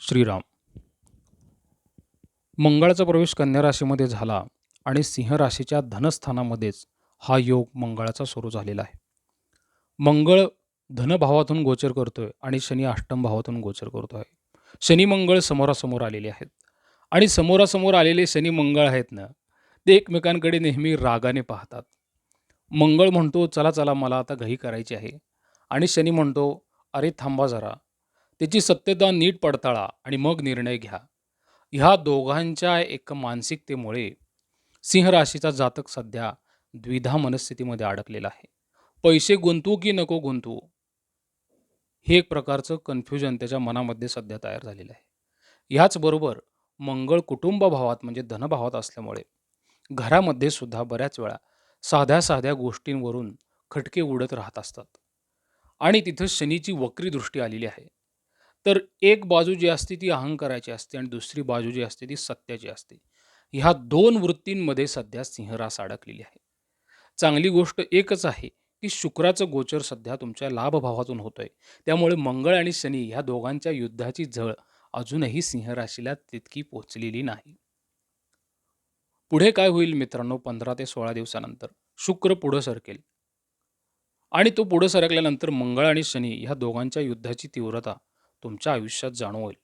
श्रीराम. मंगळाचा प्रवेश कन्या राशीमध्ये झाला आणि सिंह राशीच्या धनस्थानामध्येच हा योग मंगळाचा सुरू झालेला आहे. मंगळ धनभावातून गोचर करतोय आणि शनी अष्टम भावातून गोचर करतो आहे शनी मंगळ समोरासमोर आलेले आहेत. आणि समोरासमोर आलेले शनी मंगळ आहेत ना ते एकमेकांकडे नेहमी रागाने पाहतात. मंगळ म्हणतो चला चला मला आता घाई करायची आहे. आणि शनी म्हणतो अरे थांबा जरा. त्याची सत्यता नीट पडताळा आणि मग निर्णय घ्या. ह्या दोघांच्या एक मानसिकतेमुळे सिंह राशीचा जातक सध्या द्विधा मनस्थितीमध्ये अडकलेला आहे. पैसे गुंतवू की नको गुंतवू? हे एक प्रकारचं कन्फ्युजन त्याच्या मनामध्ये सध्या तयार झालेलं आहे. ह्याचबरोबर मंगळ कुटुंबभावात म्हणजे धनभावात असल्यामुळे घरामध्ये सुद्धा बऱ्याच वेळा साध्या साध्या गोष्टींवरून खटके उडत राहत असतात. आणि तिथं शनीची वक्री दृष्टी आलेली आहे. तर एक बाजू जी असते ती अहंकाराची असते आणि दुसरी बाजू जी असते ती सत्याची असते. ह्या दोन वृत्तींमध्ये सध्या सिंहरास अडकलेली आहे. चांगली गोष्ट एकच आहे की शुक्राचं गोचर सध्या तुमच्या लाभभावातून होतोय. त्यामुळे मंगळ आणि शनी ह्या दोघांच्या युद्धाची झळ अजूनही सिंहराशीला तितकी पोचलेली नाही. पुढे काय होईल मित्रांनो? पंधरा ते सोळा दिवसानंतर शुक्र पुढं सरकेल. आणि तो पुढं सरकल्यानंतर मंगळ आणि शनी ह्या दोघांच्या युद्धाची तीव्रता तुमच्या आयुष्यात जाणवेल.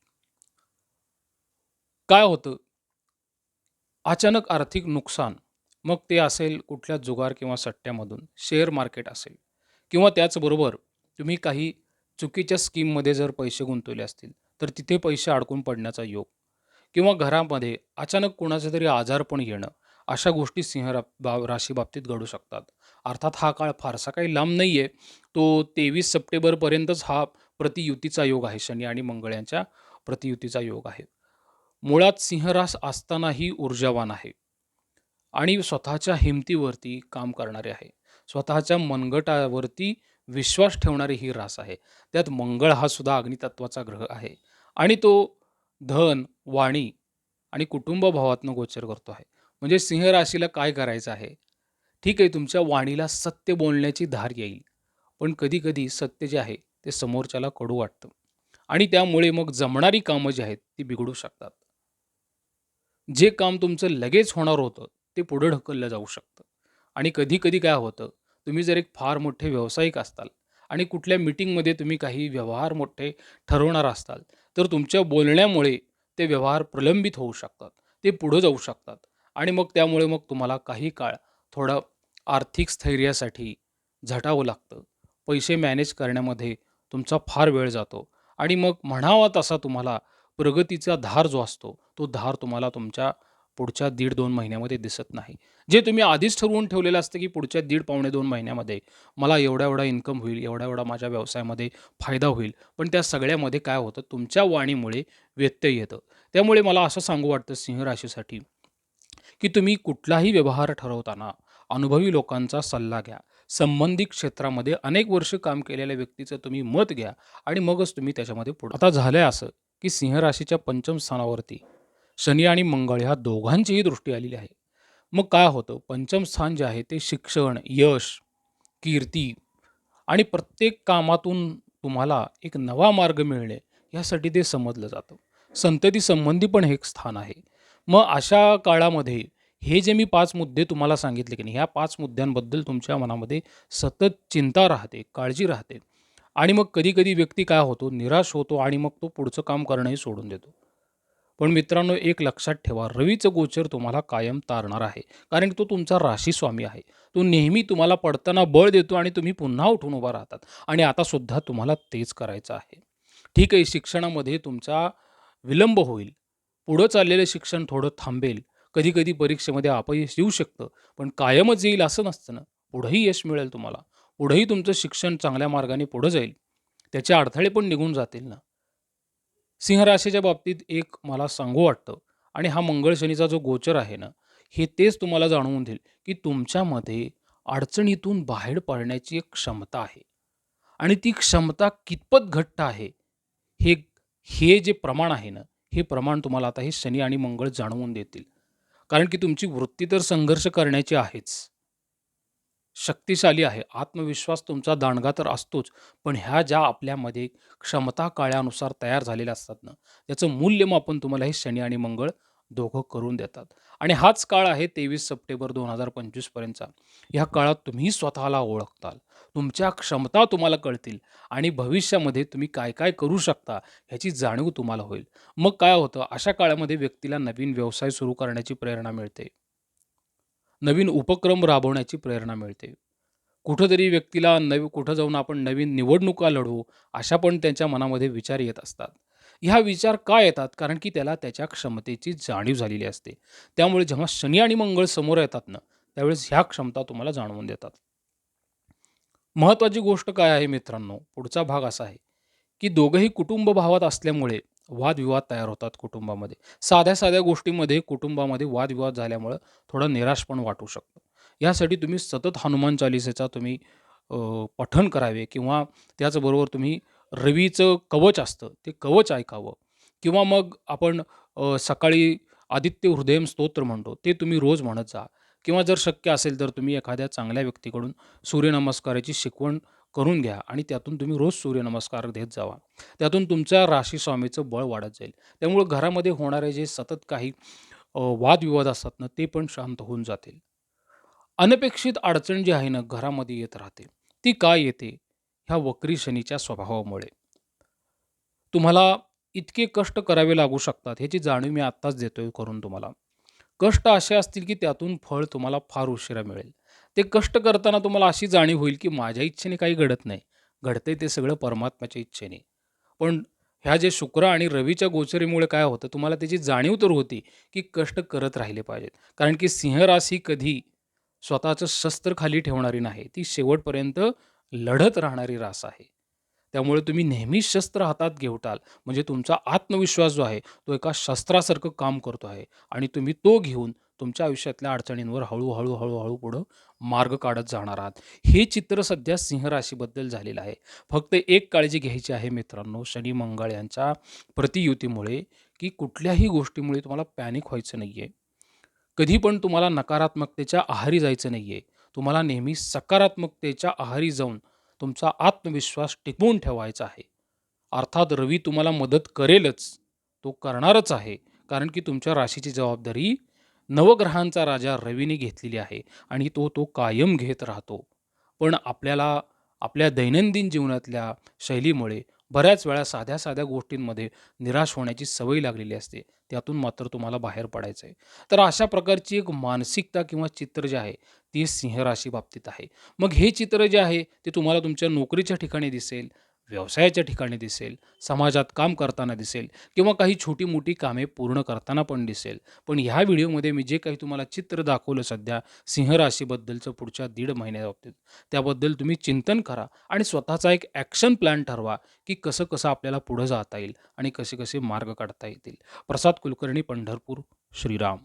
काय होतं? अचानक आर्थिक नुकसान मग ते असेल कुठल्या जुगार किंवा सट्ट्यामधून शेअर मार्केट असेल किंवा त्याचबरोबर तुम्ही काही चुकीच्या स्कीममध्ये जर पैसे गुंतवले असतील तर तिथे पैसे अडकून पडण्याचा योग किंवा घरामध्ये अचानक कोणाचं तरी आजारपण येणं अशा गोष्टी सिंह बा राशी बाबतीत घडू शकतात. अर्थात हा काळ फारसा काही लांब नाही आहे तो तेवीस सप्टेंबरपर्यंतच हा प्रतियुतीचा योग आहे. शनी आणि मंगळ यांच्या प्रतियुतीचा योग आहे. मुळात सिंहरास असतानाही ऊर्जावान आहे. आणि स्वतःच्या हिमतीवरती काम करणारे आहे. स्वतःच्या मनगटावरती विश्वास ठेवणारी ही रास आहे. त्यात मंगळ हा सुद्धा अग्नितत्वाचा ग्रह आहे. आणि तो धन वाणी आणि कुटुंबभावातनं गोचर करतो आहे. म्हणजे सिंह राशीला काय करायचं आहे? ठीक आहे तुमच्या वाणीला सत्य बोलण्याची धार येईल. पण कधीकधी सत्य जे आहे ते समोरच्याला कडू वाटतं. आणि त्यामुळे मग जमणारी कामं जी आहेत ती बिघडू शकतात. जे काम तुमचं लगेच होणार होतं ते पुढं ढकललं जाऊ शकतं. आणि कधी कधी काय होतं तुम्ही जर एक फार मोठे व्यावसायिक असताल आणि कुठल्या मीटिंगमध्ये तुम्ही काही व्यवहार मोठे ठरवणार असताल तर तुमच्या बोलण्यामुळे ते व्यवहार प्रलंबित होऊ शकतात ते पुढं जाऊ शकतात. आणि मग त्यामुळे मग तुम्हाला काही काळ थोडं आर्थिक स्थैर्यासाठी झटावं लागतं. पैसे मॅनेज करण्यामध्ये तुमचा फार वेळ जातो. आणि मग म्हणावा तसा तुम्हाला प्रगतीचा धार जो असतो तो धार तुम्हाला तुमच्या पुढच्या दीड दोन महिन्यामध्ये दिसत नाही. जे तुम्ही आधीच ठरवून ठेवलेलं असतं की पुढच्या दीड पावणे दोन महिन्यामध्ये मला एवढा एवढा इन्कम होईल एवढा एवढा माझ्या व्यवसायामध्ये फायदा होईल. पण त्या सगळ्यामध्ये काय होतं तुमच्या वाणीमुळे व्यत्यय येतं. त्यामुळे मला असं सांगू वाटतं सिंह राशीसाठी की तुम्ही कुठलाही व्यवहार ठरवताना अनुभवी लोकांचा सल्ला घ्या. संबंधित क्षेत्रामध्ये अनेक वर्ष काम केलेल्या व्यक्तीचं तुम्ही मत घ्या आणि मगच तुम्ही त्याच्यामध्ये पुढे आता झालं आहे असं की सिंह राशीच्या पंचम स्थानावरती शनी आणि मंगळ ह्या दोघांचीही दृष्टी आलेली आहे. मग काय होतं? पंचम स्थान जे आहे ते शिक्षण यश कीर्ती आणि प्रत्येक कामातून तुम्हाला एक नवा मार्ग मिळणे यासाठी ते समजलं जातं. संतती संबंधी पण हे एक स्थान आहे. मग अशा काळामध्ये हे जे मी पाच मुद्दे तुम्हाला सांगितले की नाही ह्या पाच मुद्द्यांबद्दल तुमच्या मनामध्ये सतत चिंता राहते काळजी राहते. आणि मग कधीकधी व्यक्ती काय होतो निराश होतो आणि मग तो पुढचं काम करणंही सोडून देतो. पण मित्रांनो एक लक्षात ठेवा रवीचं गोचर तुम्हाला कायम तारणार आहे. कारण तो तुमचा राशी स्वामी आहे. तो नेहमी तुम्हाला पडताना बळ देतो आणि तुम्ही पुन्हा उठून उभा राहतात. आणि आता सुद्धा तुम्हाला तेच करायचं आहे. ठीक आहे शिक्षणामध्ये तुमचा विलंब होईल. पुढं चाललेलं शिक्षण थोडं थांबेल. कधी कधी परीक्षेमध्ये अपयश येऊ शकतं. पण कायमच येईल असं नसतं ना. पुढंही यश मिळेल तुम्हाला. पुढंही तुमचं शिक्षण चांगल्या मार्गाने पुढं जाईल. त्याचे अडथळे पण निघून जातील ना. सिंहराशीच्या बाबतीत एक मला सांगू वाटतं आणि हा मंगळ शनीचा जो गोचर आहे ना हे तेच तुम्हाला जाणवून देईल की तुमच्यामध्ये अडचणीतून बाहेर पडण्याची एक क्षमता आहे. आणि ती क्षमता कितपत घट्ट आहे हे हे जे प्रमाण आहे ना हे प्रमाण तुम्हाला आता हे शनी आणि मंगळ जाणवून देतील. कारण की तुमची वृत्ती तर संघर्ष करण्याची आहेच शक्तिशाली आहे. आत्मविश्वास तुमचा दांडगा तर असतोच, पण ह्या ज्या आपल्यामध्ये क्षमता काळानुसार तयार झालेल्या असतात ना, त्याचं मूल्यमापन तुम्हाला हे शनी आणि मंगळ दोघं करून देतात. आणि हाच काळ आहे 23 सप्टेंबर 2025 पर्यंतचा. ह्या काळात तुम्ही स्वतःला ओळखताल. तुमच्या क्षमता तुम्हाला कळतील आणि भविष्यामध्ये तुम्ही काय-काय करू शकता ह्याची जाणीव तुम्हाला होईल. मग काय होतं अशा काळामध्ये व्यक्तीला नवीन व्यवसाय सुरू करण्याची प्रेरणा मिळते. नवीन उपक्रम राबवण्याची प्रेरणा मिळते. कुठंतरी व्यक्तीला नवी कुठं जाऊन आपण नवीन निवडणुका लढवू, अशा पण त्यांच्या मनामध्ये विचार येत असतात. ह्या विचार का येतात? कारण की त्याला त्याच्या क्षमतेची जाणीव झालेली असते. त्यामुळे जेव्हा शनी आणि मंगळ समोर येतात ना, त्यावेळेस ह्या क्षमता तुम्हाला जाणवून देतात. महत्त्वाची गोष्ट काय आहे मित्रांनो, पुढचा भाग असा आहे, की दोघंही कुटुंब भावात असल्यामुळे वादविवाद तयार होतात कुटुंबामध्ये. साध्या-साध्या गोष्टीमध्ये कुटुंबामध्ये वादविवाद झाल्यामुळं थोडं निराश पण वाटू शकतं. यासाठी तुम्ही सतत हनुमान चालिसेचा तुम्ही पठन पठण करावे किंवा त्याचबरोबर तुम्ही रवीचं कवच असतं, ते कवच ऐकावं किंवा मग आपण सकाळी आदित्य हृदयम स्तोत्र म्हणतो, ते तुम्ही रोज म्हणत जा किंवा जर शक्य असेल तर तुम्ही एखाद्या चांगल्या व्यक्तीकडून सूर्यनमस्काराची शिकवण करून घ्या आणि त्यातून तुम्ही रोज सूर्यनमस्कार देत जावा. त्यातून तुमच्या राशी स्वामीचं बळ वाढत जाईल. त्यामुळं घरामध्ये होणारे जे सतत काही वादविवाद असतात ना, ते पण शांत होऊन जातील. अनपेक्षित अडचण जी आहे ना, घरामध्ये येत राहते. ती का येते? ह्या वक्री शनीच्या स्वभावामुळे. तुम्हाला इतके कष्ट करावे लागू शकतात, ह्याची जाणीव मी आत्ताच देतोय करून तुम्हाला. कष्ट असे असतील, की त्यातून फळ तुम्हाला फार उशिरा मिळेल. ते कष्ट करताना तुम्हाला अशी जाणीव होईल, की माझ्या इच्छेने काही घडत नाही. घडतंय ते सगळं परमात्म्याच्या इच्छेने. पण ह्या जे शुक्र आणि रवीच्या गोचरीमुळे काय होतं, तुम्हाला त्याची जाणीव तर होती, की कष्ट करत राहिले पाहिजेत. कारण की सिंहरास ही कधी स्वतःचं शस्त्र खाली ठेवणारी नाही. ती शेवटपर्यंत लढत राहणारी रास आहे. त्यामुळे तुम्ही नेहमी शस्त्र हातात घेवटाल, म्हणजे तुमचा आत्मविश्वास जो आहे, तो एका शस्त्रासारखं काम करतो आहे आणि तुम्ही तो घेऊन तुमच्या आयुष्यातल्या अडचणींवर हळूहळू हळूहळू पुढं मार्ग काढत जाणार आहात. हे चित्र सध्या सिंह राशीबद्दल झालेलं आहे. फक्त एक काळजी घ्यायची आहे मित्रांनो, शनी, मंगळ यांच्या प्रतियुतीमुळे, की कुठल्याही गोष्टीमुळे तुम्हाला पॅनिक व्हायचं नाही आहे कधी पण तुम्हाला नकारात्मकतेच्या आहारी जायचं नाही आहे तुम्हाला नेहमी सकारात्मकतेच्या आहारी जाऊन तुमचा आत्मविश्वास टिकवून ठेवायचा आहे. अर्थात रवी तुम्हाला मदत करेलच, तो करणारच आहे. कारण की तुमच्या राशीची जबाबदारी नवग्रहांचा राजा रवीने घेतलेली आहे आणि तो तो कायम घेत राहतो. पण आपल्याला आपल्या दैनंदिन जीवनातल्या शैलीमुळे बऱ्याच वेळा साध्या-साध्या गोष्टींमध्ये निराश होण्याची सवय लागलेली असते. त्यातून मात्र तुम्हाला बाहेर पडायचं आहे. तर अशा प्रकारची एक मानसिकता किंवा चित्र जे आहे, ते सिंहराशी बाबतीत आहे. मग हे चित्र जे आहे, ते तुम्हाला तुमच्या नोकरीच्या ठिकाणी दिसेल, व्यवसायाच्या ठिकाणी दिसेल, समाजात काम करताना दिसेल किंवा काही छोटी-मोठी कामे पूर्ण करताना पण दिसेल. पण ह्या व्हिडिओमध्ये मी जे काही तुम्हाला चित्र दाखवलं सध्या सिंह राशीबद्दलचं पुढच्या दीड महिन्याबाबतीत, त्याबद्दल तुम्ही चिंतन करा आणि स्वतःचा एक ॲक्शन प्लॅन ठरवा, की कसं-कसं आपल्याला पुढं जाता येईल आणि कसे-कसे मार्ग काढता येतील. प्रसाद कुलकर्णी, पंढरपूर. श्रीराम.